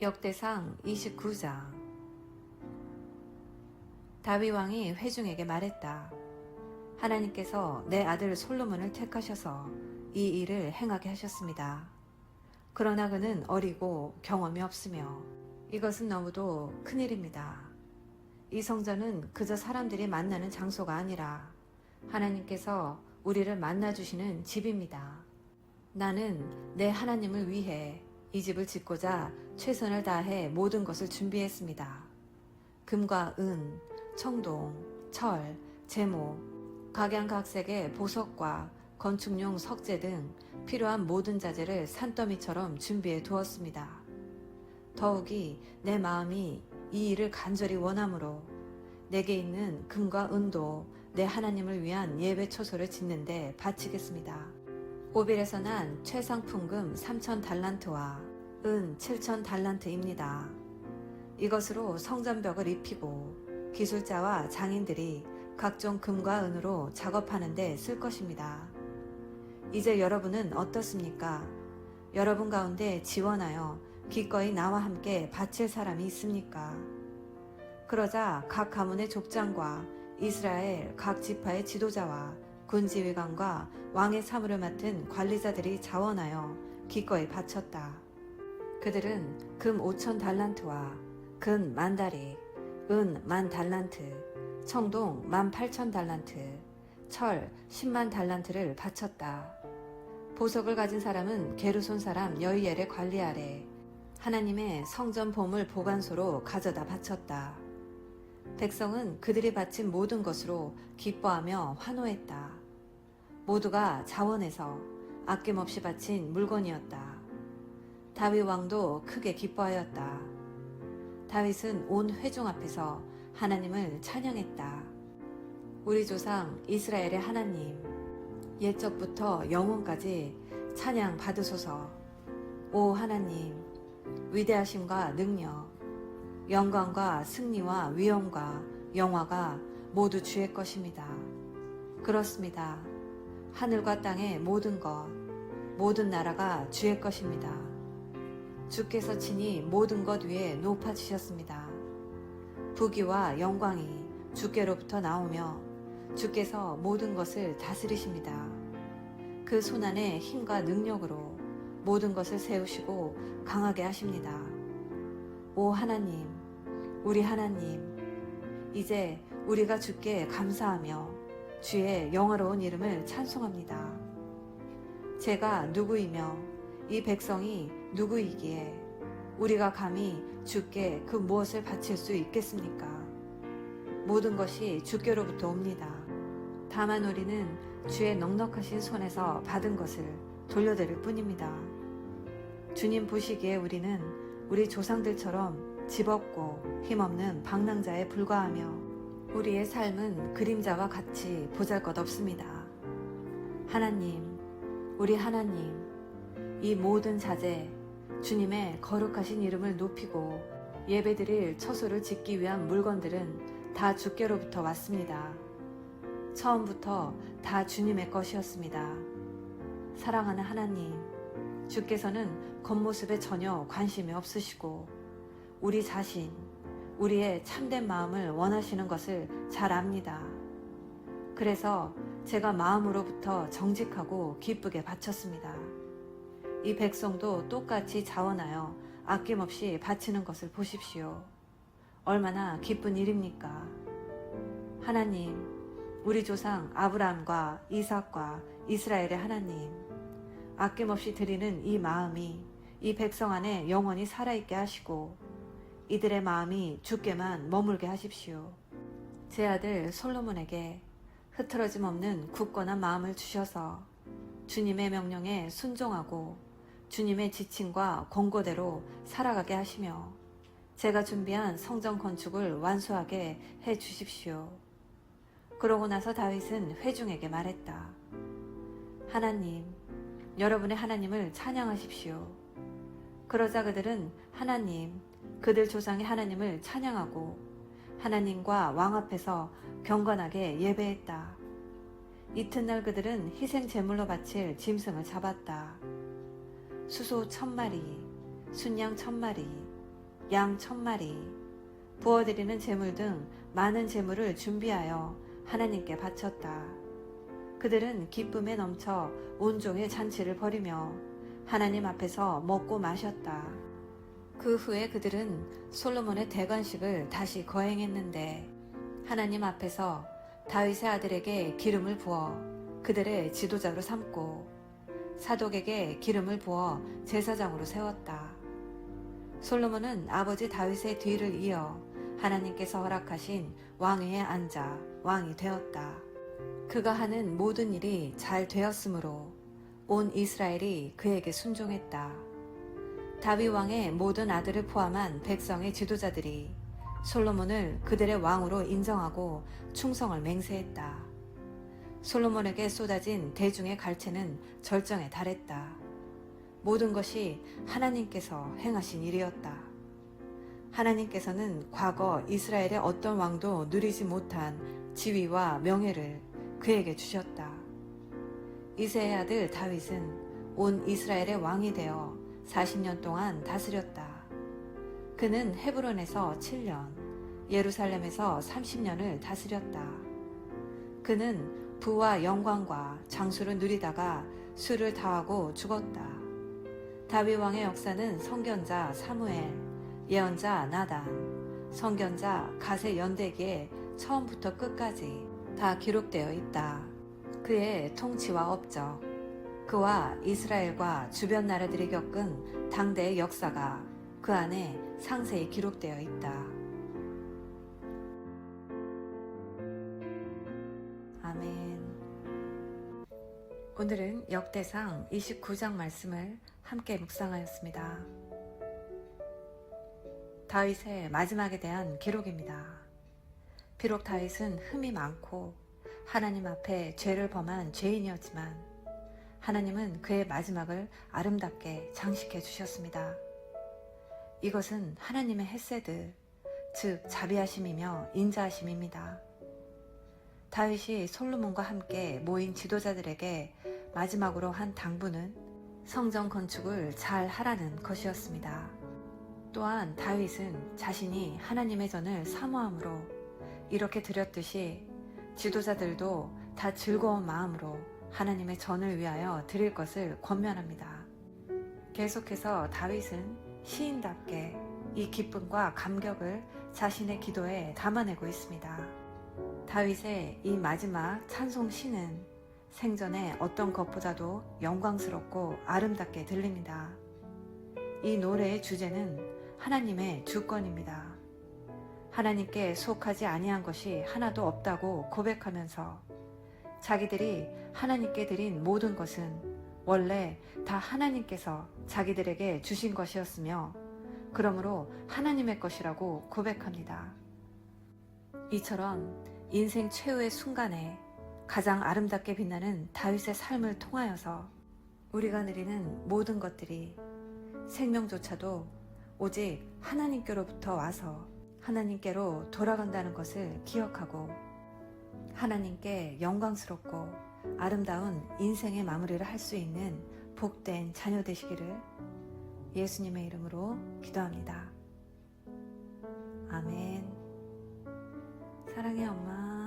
역대상 29장 다윗 왕이 회중에게 말했다. 하나님께서 내 아들 솔로몬을 택하셔서 이 일을 행하게 하셨습니다. 그러나 그는 어리고 경험이 없으며 이것은 너무도 큰 일입니다. 이 성전은 그저 사람들이 만나는 장소가 아니라 하나님께서 우리를 만나 주시는 집입니다. 나는 내 하나님을 위해 이 집을 짓고자 최선을 다해 모든 것을 준비했습니다. 금과 은, 청동, 철, 제모, 각양각색의 보석과 건축용 석재 등 필요한 모든 자재를 산더미처럼 준비해 두었습니다. 더욱이 내 마음이 이 일을 간절히 원하므로 내게 있는 금과 은도 내 하나님을 위한 예배 초소를 짓는데 바치겠습니다. 오빌에서 난 최상품금 3천 달란트와 은 7천 달란트입니다. 이것으로 성전벽을 입히고 기술자와 장인들이 각종 금과 은으로 작업하는데 쓸 것입니다. 이제 여러분은 어떻습니까? 여러분 가운데 지원하여 기꺼이 나와 함께 바칠 사람이 있습니까? 그러자 각 가문의 족장과 이스라엘 각 지파의 지도자와 군지휘관과 왕의 사무를 맡은 관리자들이 자원하여 기꺼이 바쳤다. 그들은 금 5천 달란트와 금 만 다리, 은 만 달란트, 청동 만 8천 달란트, 철 10만 달란트를 바쳤다. 보석을 가진 사람은 게르손 사람 여이엘의 관리 아래 하나님의 성전 보물 보관소로 가져다 바쳤다. 백성은 그들이 바친 모든 것으로 기뻐하며 환호했다. 모두가 자원해서 아낌없이 바친 물건이었다. 다윗 왕도 크게 기뻐하였다. 다윗은 온 회중 앞에서 하나님을 찬양했다. 우리 조상 이스라엘의 하나님, 옛적부터 영원까지 찬양 받으소서. 오 하나님, 위대하심과 능력, 영광과 승리와 위엄과 영화가 모두 주의 것입니다. 그렇습니다. 하늘과 땅의 모든 것, 모든 나라가 주의 것입니다. 주께서 친히 모든 것 위에 높아지셨습니다. 부귀와 영광이 주께로부터 나오며 주께서 모든 것을 다스리십니다. 그 손안의 힘과 능력으로 모든 것을 세우시고 강하게 하십니다. 오 하나님, 우리 하나님, 이제 우리가 주께 감사하며 주의 영화로운 이름을 찬송합니다. 제가 누구이며 이 백성이 누구이기에 우리가 감히 주께 그 무엇을 바칠 수 있겠습니까? 모든 것이 주께로부터 옵니다. 다만 우리는 주의 넉넉하신 손에서 받은 것을 돌려드릴 뿐입니다. 주님 보시기에 우리는 우리 조상들처럼 집없고 힘없는 방랑자에 불과하며 우리의 삶은 그림자와 같이 보잘 것 없습니다. 하나님, 우리 하나님, 이 모든 자재, 주님의 거룩하신 이름을 높이고 예배드릴 처소를 짓기 위한 물건들은 다 주께로부터 왔습니다. 처음부터 다 주님의 것이었습니다. 사랑하는 하나님, 주께서는 겉모습에 전혀 관심이 없으시고 우리 자신, 우리의 참된 마음을 원하시는 것을 잘 압니다. 그래서 제가 마음으로부터 정직하고 기쁘게 바쳤습니다. 이 백성도 똑같이 자원하여 아낌없이 바치는 것을 보십시오. 얼마나 기쁜 일입니까? 하나님, 우리 조상 아브라함과 이삭과 이스라엘의 하나님, 아낌없이 드리는 이 마음이 이 백성 안에 영원히 살아있게 하시고 이들의 마음이 주께만 머물게 하십시오. 제 아들 솔로몬에게 흐트러짐 없는 굳건한 마음을 주셔서 주님의 명령에 순종하고 주님의 지침과 권고대로 살아가게 하시며 제가 준비한 성전 건축을 완수하게 해 주십시오. 그러고 나서 다윗은 회중에게 말했다. 하나님, 여러분의 하나님을 찬양하십시오. 그러자 그들은 하나님, 그들 조상의 하나님을 찬양하고 하나님과 왕 앞에서 경건하게 예배했다. 이튿날 그들은 희생 제물로 바칠 짐승을 잡았다. 수소 천 마리, 순양 천 마리, 양 천 마리, 부어드리는 제물 등 많은 제물을 준비하여 하나님께 바쳤다. 그들은 기쁨에 넘쳐 온종일 잔치를 벌이며 하나님 앞에서 먹고 마셨다. 그 후에 그들은 솔로몬의 대관식을 다시 거행했는데 하나님 앞에서 다윗의 아들에게 기름을 부어 그들의 지도자로 삼고 사독에게 기름을 부어 제사장으로 세웠다. 솔로몬은 아버지 다윗의 뒤를 이어 하나님께서 허락하신 왕위에 앉아 왕이 되었다. 그가 하는 모든 일이 잘 되었으므로 온 이스라엘이 그에게 순종했다. 다윗 왕의 모든 아들을 포함한 백성의 지도자들이 솔로몬을 그들의 왕으로 인정하고 충성을 맹세했다. 솔로몬에게 쏟아진 대중의 갈채는 절정에 달했다. 모든 것이 하나님께서 행하신 일이었다. 하나님께서는 과거 이스라엘의 어떤 왕도 누리지 못한 지위와 명예를 그에게 주셨다. 이세의 아들 다윗은 온 이스라엘의 왕이 되어 40년 동안 다스렸다. 그는 헤브론에서 7년, 예루살렘에서 30년을 다스렸다. 그는 부와 영광과 장수를 누리다가 수를 다하고 죽었다. 다윗 왕의 역사는 성견자 사무엘, 예언자 나단, 성견자 가세 연대기에 처음부터 끝까지 다 기록되어 있다. 그의 통치와 업적, 그와 이스라엘과 주변 나라들이 겪은 당대의 역사가 그 안에 상세히 기록되어 있다. 아멘. 오늘은 역대상 29장 말씀을 함께 묵상하였습니다. 다윗의 마지막에 대한 기록입니다. 비록 다윗은 흠이 많고 하나님 앞에 죄를 범한 죄인이었지만 하나님은 그의 마지막을 아름답게 장식해 주셨습니다. 이것은 하나님의 헤세드, 즉 자비하심이며 인자하심입니다. 다윗이 솔로몬과 함께 모인 지도자들에게 마지막으로 한 당부는 성전 건축을 잘 하라는 것이었습니다. 또한 다윗은 자신이 하나님의 전을 사모함으로 이렇게 드렸듯이 지도자들도 다 즐거운 마음으로 하나님의 전을 위하여 드릴 것을 권면합니다. 계속해서 다윗은 시인답게 이 기쁨과 감격을 자신의 기도에 담아내고 있습니다. 다윗의 이 마지막 찬송 시는 생전에 어떤 것보다도 영광스럽고 아름답게 들립니다. 이 노래의 주제는 하나님의 주권입니다. 하나님께 속하지 아니한 것이 하나도 없다고 고백하면서 자기들이 하나님께 드린 모든 것은 원래 다 하나님께서 자기들에게 주신 것이었으며 그러므로 하나님의 것이라고 고백합니다. 이처럼 인생 최후의 순간에 가장 아름답게 빛나는 다윗의 삶을 통하여서 우리가 누리는 모든 것들이 생명조차도 오직 하나님께로부터 와서 하나님께로 돌아간다는 것을 기억하고 하나님께 영광스럽고 아름다운 인생의 마무리를 할 수 있는 복된 자녀 되시기를 예수님의 이름으로 기도합니다. 아멘. 사랑해 엄마.